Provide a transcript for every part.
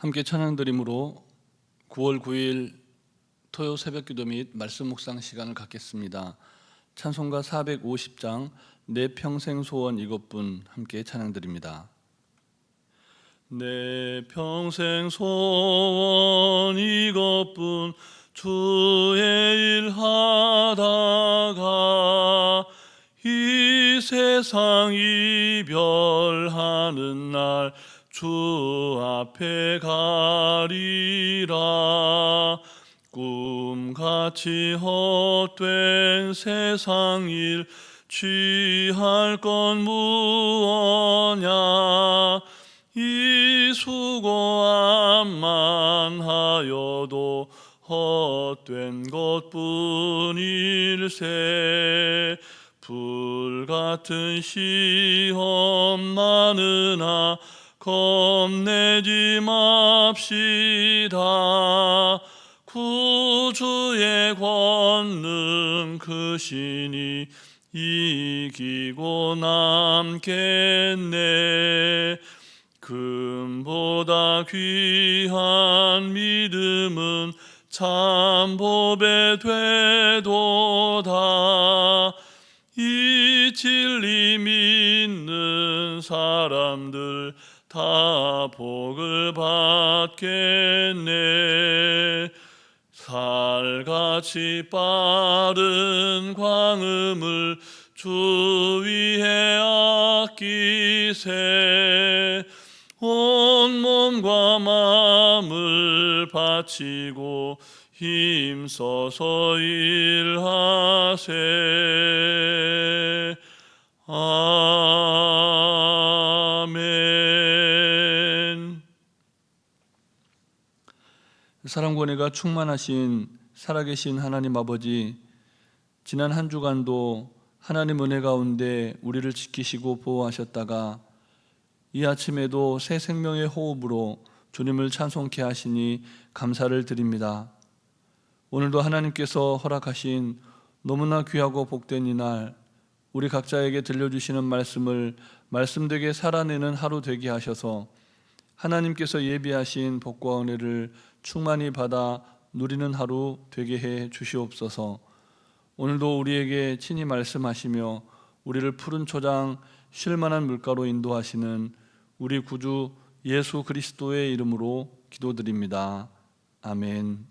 함께 찬양드림으로 9월 9일 토요 새벽 기도 및 말씀 묵상 시간을 갖겠습니다. 찬송가 450장 내 평생 소원 이것뿐 함께 찬양드립니다. 내 평생 소원 이것뿐 주의 일 하다가 이 세상 이별하는 날 주 앞에 가리라. 꿈같이 헛된 세상 일 취할 건 무엇냐? 이 수고함만 하여도 헛된 것뿐일세. 불 같은 시험 많으나 겁내지 맙시다. 구주의 권능 크시니 이기고 남겠네. 금보다 귀한 믿음은 참 보배 되도다. 이 진리 믿는 사람들 다 복을 받겠네. 살같이 빠른 광음을 주 위에 아끼세. 온 몸과 마음을 바치고 힘써서 일하세. 아 사랑과 은혜가 충만하신 살아계신 하나님 아버지 지난 한 주간도 하나님 은혜 가운데 우리를 지키시고 보호하셨다가 이 아침에도 새 생명의 호흡으로 주님을 찬송케 하시니 감사를 드립니다. 오늘도 하나님께서 허락하신 너무나 귀하고 복된 이날 우리 각자에게 들려주시는 말씀을 말씀되게 살아내는 하루 되게 하셔서 하나님께서 예비하신 복과 은혜를 충만히 받아 누리는 하루 되게 해 주시옵소서. 오늘도 우리에게 친히 말씀하시며 우리를 푸른 초장 쉴만한 물가로 인도하시는 우리 구주 예수 그리스도의 이름으로 기도드립니다. 아멘.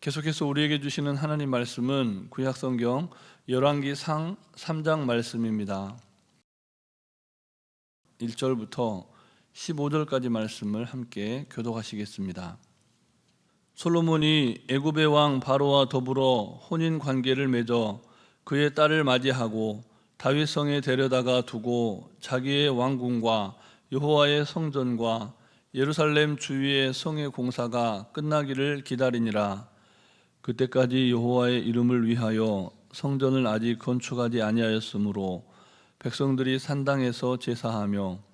계속해서 우리에게 주시는 하나님 말씀은 구약 성경 열왕기 상 3장 말씀입니다. 1절부터 15절까지 말씀을 함께 교독하시겠습니다. 솔로몬이 애굽의 왕 바로와 더불어 혼인 관계를 맺어 그의 딸을 맞이하고 다윗 성에 데려다가 두고 자기의 왕궁과 여호와의 성전과 예루살렘 주위의 성의 공사가 끝나기를 기다리니라. 그때까지 여호와의 이름을 위하여 성전을 아직 건축하지 아니하였으므로 백성들이 산당에서 제사하며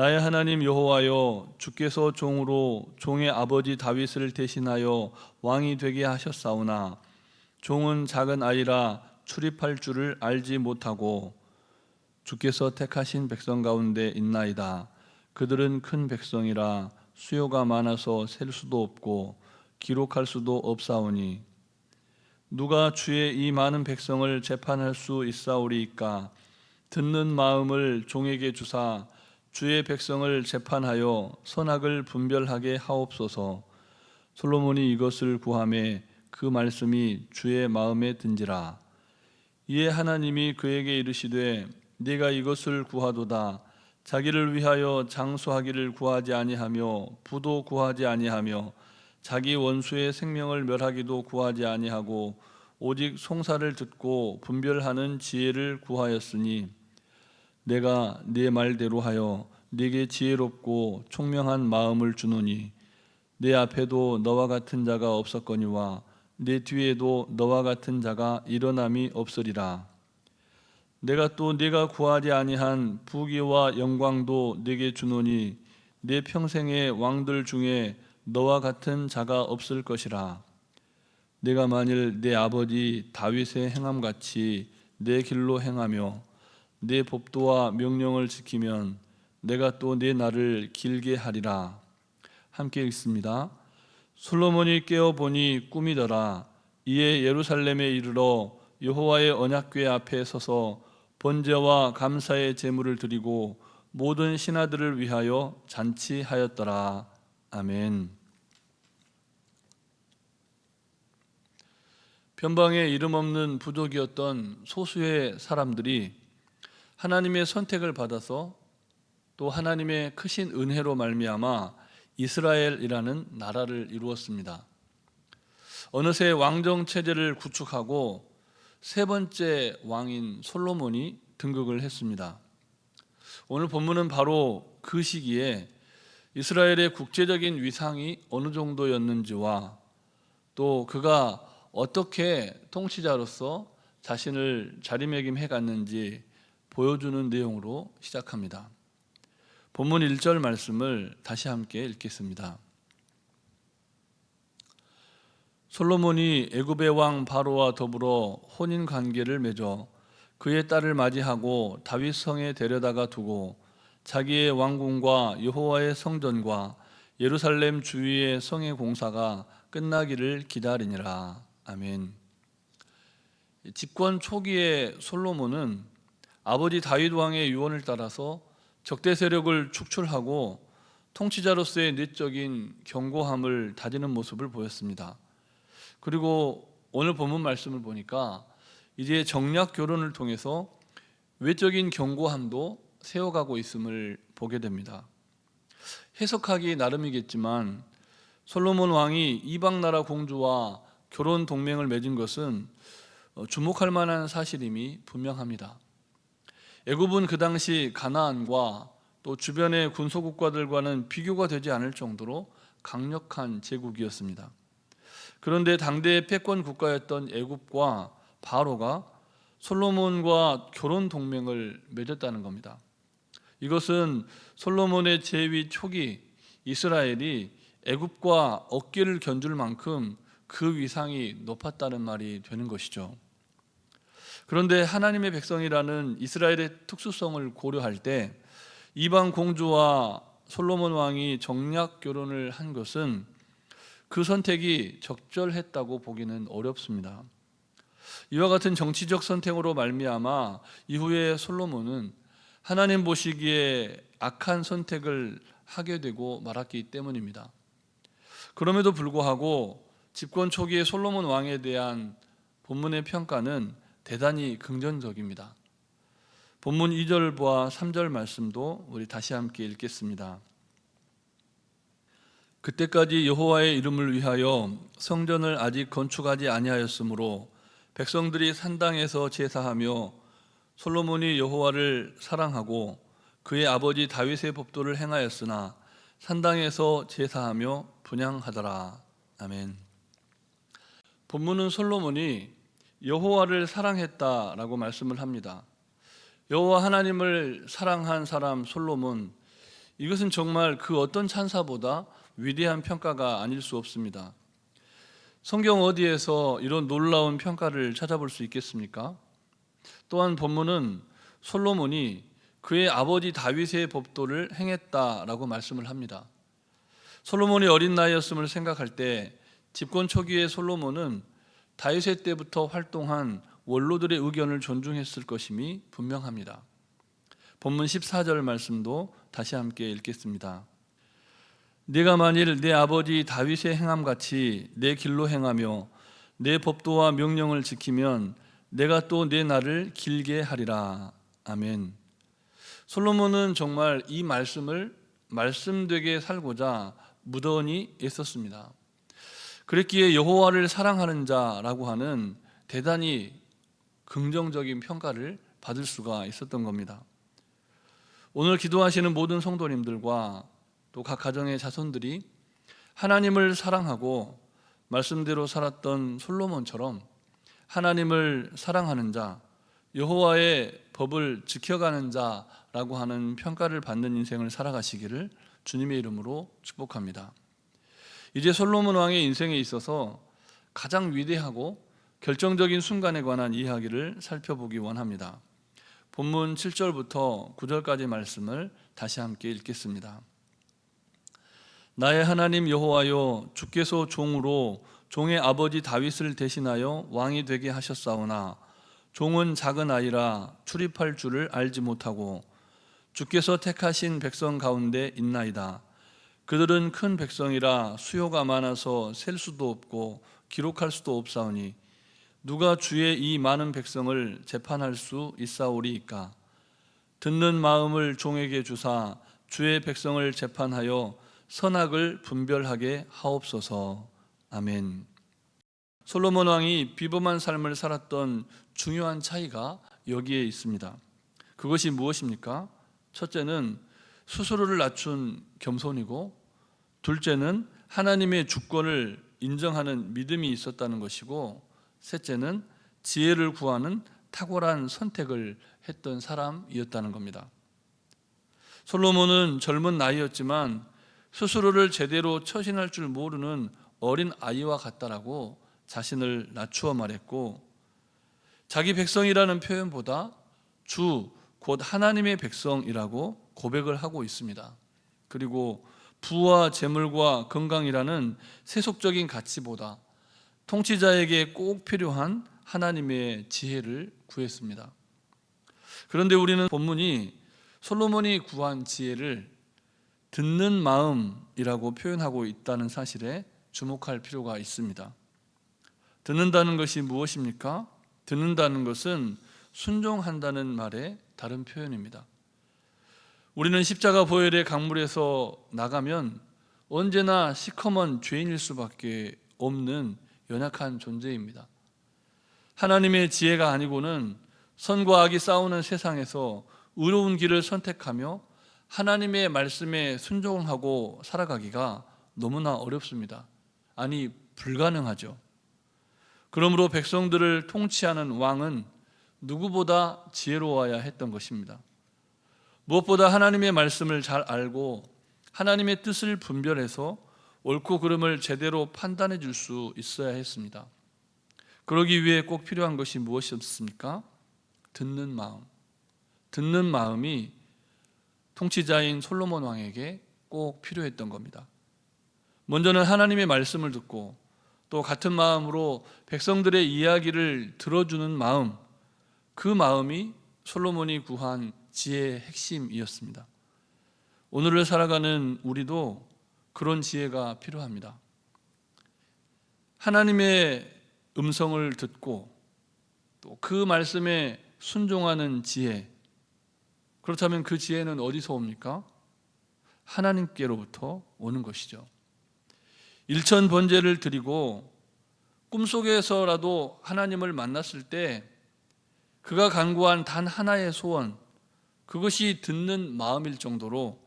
나의 하나님 여호와여 주께서 종으로 종의 아버지 다윗을 대신하여 왕이 되게 하셨사오나 종은 작은 아이라 출입할 줄을 알지 못하고 주께서 택하신 백성 가운데 있나이다. 그들은 큰 백성이라 수요가 많아서 셀 수도 없고 기록할 수도 없사오니 누가 주의 이 많은 백성을 재판할 수 있사오리이까 듣는 마음을 종에게 주사 주의 백성을 재판하여 선악을 분별하게 하옵소서. 솔로몬이 이것을 구함에 그 말씀이 주의 마음에 든지라 이에 하나님이 그에게 이르시되 네가 이것을 구하도다 자기를 위하여 장수하기를 구하지 아니하며 부도 구하지 아니하며 자기 원수의 생명을 멸하기도 구하지 아니하고 오직 송사를 듣고 분별하는 지혜를 구하였으니 내가 네 말대로 하여 네게 지혜롭고 총명한 마음을 주노니 내 앞에도 너와 같은 자가 없었거니와 내 뒤에도 너와 같은 자가 일어남이 없으리라. 내가 또 네가 구하지 아니한 부귀와 영광도 네게 주노니 내 평생의 왕들 중에 너와 같은 자가 없을 것이라. 내가 만일 내 아버지 다윗의 행함 같이 내 길로 행하며 내 법도와 명령을 지키면 내가 또 내 날을 길게 하리라. 함께 읽습니다. 솔로몬이 깨어 보니 꿈이더라. 이에 예루살렘에 이르러 여호와의 언약궤 앞에 서서 번제와 감사의 제물을 드리고 모든 신하들을 위하여 잔치하였더라. 아멘. 변방에 이름 없는 부족이었던 소수의 사람들이 하나님의 선택을 받아서 또 하나님의 크신 은혜로 말미암아 이스라엘이라는 나라를 이루었습니다. 어느새 왕정 체제를 구축하고 세 번째 왕인 솔로몬이 등극을 했습니다. 오늘 본문은 바로 그 시기에 이스라엘의 국제적인 위상이 어느 정도였는지와 또 그가 어떻게 통치자로서 자신을 자리매김해 갔는지 보여주는 내용으로 시작합니다. 본문 1절 말씀을 다시 함께 읽겠습니다. 솔로몬이 애굽의 왕 바로와 더불어 혼인 관계를 맺어 그의 딸을 맞이하고 다윗 성에 데려다가 두고 자기의 왕궁과 여호와의 성전과 예루살렘 주위의 성의 공사가 끝나기를 기다리니라. 아멘. 집권 초기의 솔로몬은 아버지 다윗 왕의 유언을 따라서 적대 세력을 축출하고 통치자로서의 내적인 견고함을 다지는 모습을 보였습니다. 그리고 오늘 본문 말씀을 보니까 이제 정략 결혼을 통해서 외적인 견고함도 세워가고 있음을 보게 됩니다. 해석하기 나름이겠지만 솔로몬 왕이 이방 나라 공주와 결혼 동맹을 맺은 것은 주목할 만한 사실임이 분명합니다. 애굽은 그 당시 가나안과 또 주변의 군소국가들과는 비교가 되지 않을 정도로 강력한 제국이었습니다. 그런데 당대의 패권 국가였던 애굽과 바로가 솔로몬과 결혼 동맹을 맺었다는 겁니다. 이것은 솔로몬의 제위 초기 이스라엘이 애굽과 어깨를 견줄 만큼 그 위상이 높았다는 말이 되는 것이죠. 그런데 하나님의 백성이라는 이스라엘의 특수성을 고려할 때 이방 공주와 솔로몬 왕이 정략 결혼을 한 것은 그 선택이 적절했다고 보기는 어렵습니다. 이와 같은 정치적 선택으로 말미암아 이후에 솔로몬은 하나님 보시기에 악한 선택을 하게 되고 말았기 때문입니다. 그럼에도 불구하고 집권 초기의 솔로몬 왕에 대한 본문의 평가는 대단히 긍정적입니다. 본문 2절과 3절 말씀도 우리 다시 함께 읽겠습니다. 그때까지 여호와의 이름을 위하여 성전을 아직 건축하지 아니하였으므로 백성들이 산당에서 제사하며 솔로몬이 여호와를 사랑하고 그의 아버지 다윗의 법도를 행하였으나 산당에서 제사하며 분양하더라. 아멘. 본문은 솔로몬이 여호와를 사랑했다라고 말씀을 합니다. 여호와 하나님을 사랑한 사람 솔로몬 이것은 정말 그 어떤 찬사보다 위대한 평가가 아닐 수 없습니다. 성경 어디에서 이런 놀라운 평가를 찾아볼 수 있겠습니까? 또한 본문은 솔로몬이 그의 아버지 다윗의 법도를 행했다라고 말씀을 합니다. 솔로몬이 어린 나이였음을 생각할 때 집권 초기의 솔로몬은 다윗의 때부터 활동한 원로들의 의견을 존중했을 것임이 분명합니다. 본문 14절 말씀도 다시 함께 읽겠습니다. 네가 만일 내 아버지 다윗의 행함 같이 내 길로 행하며 내 법도와 명령을 지키면 내가 또 내 날을 길게 하리라. 아멘. 솔로몬은 정말 이 말씀을 말씀되게 살고자 무던히 애썼습니다. 그랬기에 여호와를 사랑하는 자라고 하는 대단히 긍정적인 평가를 받을 수가 있었던 겁니다. 오늘 기도하시는 모든 성도님들과 또 각 가정의 자손들이 하나님을 사랑하고 말씀대로 살았던 솔로몬처럼 하나님을 사랑하는 자, 여호와의 법을 지켜가는 자라고 하는 평가를 받는 인생을 살아가시기를 주님의 이름으로 축복합니다. 이제 솔로몬 왕의 인생에 있어서 가장 위대하고 결정적인 순간에 관한 이야기를 살펴보기 원합니다. 본문 7절부터 9절까지 말씀을 다시 함께 읽겠습니다. 나의 하나님 여호와여 주께서 종으로 종의 아버지 다윗을 대신하여 왕이 되게 하셨사오나 종은 작은 아이라 출입할 줄을 알지 못하고 주께서 택하신 백성 가운데 있나이다. 그들은 큰 백성이라 수요가 많아서 셀 수도 없고 기록할 수도 없사오니 누가 주의 이 많은 백성을 재판할 수 있사오리이까 듣는 마음을 종에게 주사 주의 백성을 재판하여 선악을 분별하게 하옵소서. 아멘. 솔로몬 왕이 비범한 삶을 살았던 중요한 차이가 여기에 있습니다. 그것이 무엇입니까? 첫째는 스스로를 낮춘 겸손이고 둘째는 하나님의 주권을 인정하는 믿음이 있었다는 것이고 셋째는 지혜를 구하는 탁월한 선택을 했던 사람이었다는 겁니다. 솔로몬은 젊은 나이였지만 스스로를 제대로 처신할 줄 모르는 어린 아이와 같다라고 자신을 낮추어 말했고 자기 백성이라는 표현보다 주 곧 하나님의 백성이라고 고백을 하고 있습니다. 그리고 부와 재물과 건강이라는 세속적인 가치보다 통치자에게 꼭 필요한 하나님의 지혜를 구했습니다. 그런데 우리는 본문이 솔로몬이 구한 지혜를 듣는 마음이라고 표현하고 있다는 사실에 주목할 필요가 있습니다. 듣는다는 것이 무엇입니까? 듣는다는 것은 순종한다는 말의 다른 표현입니다. 우리는 십자가 보혈의 강물에서 나가면 언제나 시커먼 죄인일 수밖에 없는 연약한 존재입니다. 하나님의 지혜가 아니고는 선과 악이 싸우는 세상에서 의로운 길을 선택하며 하나님의 말씀에 순종하고 살아가기가 너무나 어렵습니다. 아니, 불가능하죠. 그러므로 백성들을 통치하는 왕은 누구보다 지혜로워야 했던 것입니다. 무엇보다 하나님의 말씀을 잘 알고 하나님의 뜻을 분별해서 옳고 그름을 제대로 판단해 줄 수 있어야 했습니다. 그러기 위해 꼭 필요한 것이 무엇이었습니까? 듣는 마음. 듣는 마음이 통치자인 솔로몬 왕에게 꼭 필요했던 겁니다. 먼저는 하나님의 말씀을 듣고 또 같은 마음으로 백성들의 이야기를 들어주는 마음, 그 마음이 솔로몬이 구한 지혜의 핵심이었습니다. 오늘을 살아가는 우리도 그런 지혜가 필요합니다. 하나님의 음성을 듣고 또 그 말씀에 순종하는 지혜. 그렇다면 그 지혜는 어디서 옵니까? 하나님께로부터 오는 것이죠. 일천 번제를 드리고 꿈속에서라도 하나님을 만났을 때 그가 간구한 단 하나의 소원, 그것이 듣는 마음일 정도로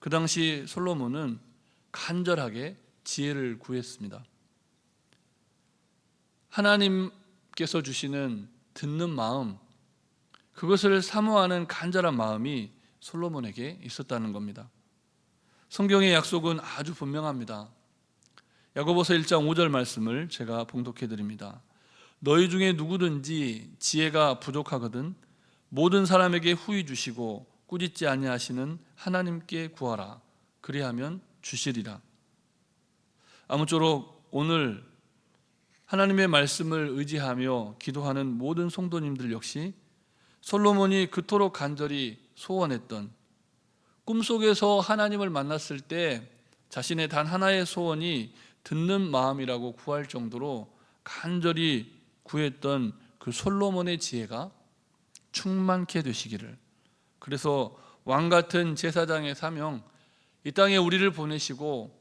그 당시 솔로몬은 간절하게 지혜를 구했습니다. 하나님께서 주시는 듣는 마음, 그것을 사모하는 간절한 마음이 솔로몬에게 있었다는 겁니다. 성경의 약속은 아주 분명합니다. 야고보서 1장 5절 말씀을 제가 봉독해 드립니다. 너희 중에 누구든지 지혜가 부족하거든 모든 사람에게 후히 주시고 꾸짖지 아니하시는 하나님께 구하라. 그리하면 주시리라. 아무쪼록 오늘 하나님의 말씀을 의지하며 기도하는 모든 성도님들 역시 솔로몬이 그토록 간절히 소원했던 꿈속에서 하나님을 만났을 때 자신의 단 하나의 소원이 듣는 마음이라고 구할 정도로 간절히 구했던 그 솔로몬의 지혜가 충만케 되시기를 그래서 왕 같은 제사장의 사명 이 땅에 우리를 보내시고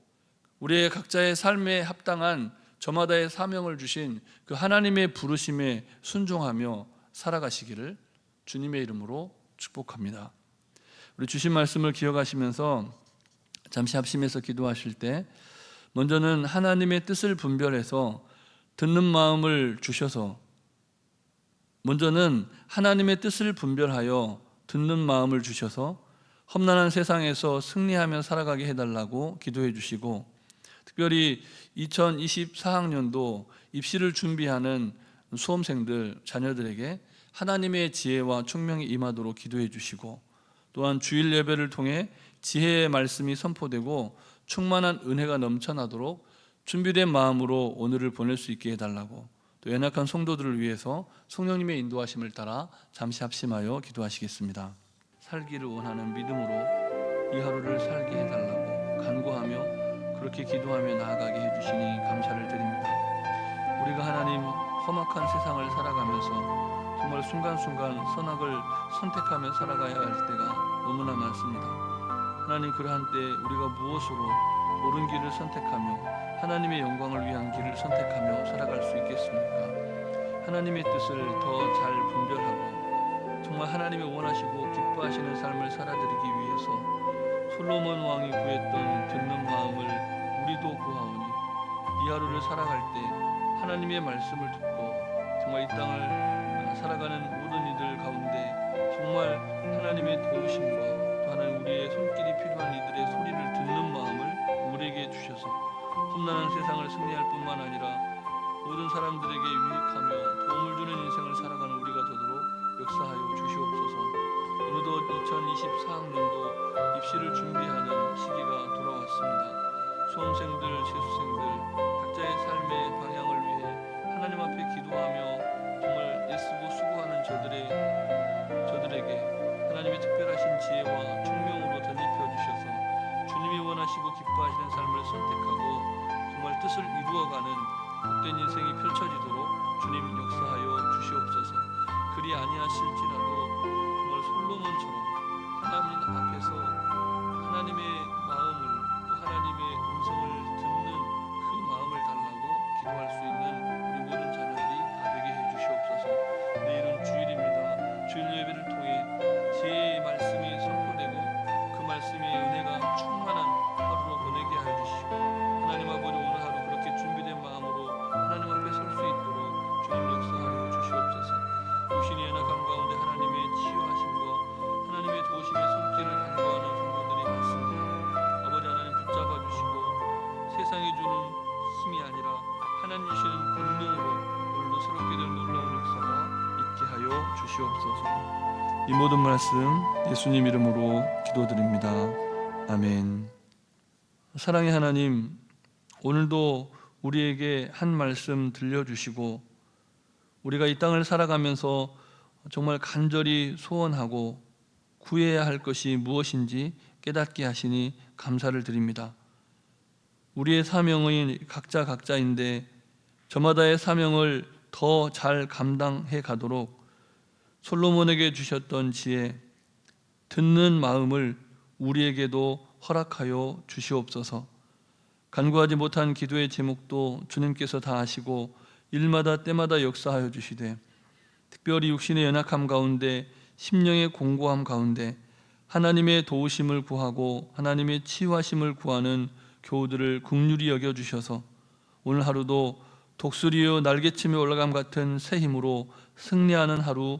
우리의 각자의 삶에 합당한 저마다의 사명을 주신 그 하나님의 부르심에 순종하며 살아가시기를 주님의 이름으로 축복합니다. 우리 주신 말씀을 기억하시면서 잠시 합심해서 기도하실 때 먼저는 하나님의 뜻을 분별해서 듣는 마음을 주셔서 먼저는 하나님의 뜻을 분별하여 듣는 마음을 주셔서 험난한 세상에서 승리하며 살아가게 해달라고 기도해 주시고 특별히 2024학년도 입시를 준비하는 수험생들 자녀들에게 하나님의 지혜와 총명이 임하도록 기도해 주시고 또한 주일 예배를 통해 지혜의 말씀이 선포되고 충만한 은혜가 넘쳐나도록 준비된 마음으로 오늘을 보낼 수 있게 해달라고 또 연약한 성도들을 위해서 성령님의 인도하심을 따라 잠시 합심하여 기도하시겠습니다. 살기를 원하는 믿음으로 이 하루를 살게 해달라고 간구하며 그렇게 기도하며 나아가게 해주시니 감사를 드립니다. 우리가 하나님 험악한 세상을 살아가면서 정말 순간순간 선악을 선택하며 살아가야 할 때가 너무나 많습니다. 하나님 그러한 때 우리가 무엇으로 옳은 길을 선택하며 하나님의 영광을 위한 길을 선택하며 살아갈 수 있겠습니까? 하나님의 뜻을 더 잘 분별하고 정말 하나님이 원하시고 기뻐하시는 삶을 살아드리기 위해서 솔로몬 왕이 구했던 듣는 마음을 우리도 구하오니 이 하루를 살아갈 때 하나님의 말씀을 듣고 정말 이 땅을 살아가는 사람들에게 유익하며 도움을 주는 인생을 살아가는 우리가 되도록 역사하여 주시옵소서. 어느덧 2024학년도 입시를 준비하는 시기가 돌아왔습니다. 수험생들, 재수생들 각자의 삶의 방향을 위해 하나님 앞에 기도하며 정말 애쓰고 수고하는 저들의 저들에게 하나님의 특별하신 지혜와 총명으로 덧입혀 주셔서 주님이 원하시고 기뻐하시는 삶을 선택하고 정말 뜻을 이루어가는 복된 인생이 펼쳐지도록 주님 역사하여 주시옵소서. 그리 아니하실지라도 정말 솔로몬처럼 하나님 앞에서 하나님의 마음 주시옵소서. 이 모든 말씀 예수님 이름으로 기도드립니다. 아멘. 사랑의 하나님, 오늘도 우리에게 한 말씀 들려주시고 우리가 이 땅을 살아가면서 정말 간절히 소원하고 구해야 할 것이 무엇인지 깨닫게 하시니 감사를 드립니다. 우리의 사명은 각자 각자인데 저마다의 사명을 더 잘 감당해 가도록 솔로몬에게 주셨던 지혜, 듣는 마음을 우리에게도 허락하여 주시옵소서. 간구하지 못한 기도의 제목도 주님께서 다 아시고 일마다 때마다 역사하여 주시되 특별히 육신의 연약함 가운데 심령의 공고함 가운데 하나님의 도우심을 구하고 하나님의 치유하심을 구하는 교우들을 국률이 여겨 주셔서 오늘 하루도 독수리여 날개침에 올라감 같은 새 힘으로 승리하는 하루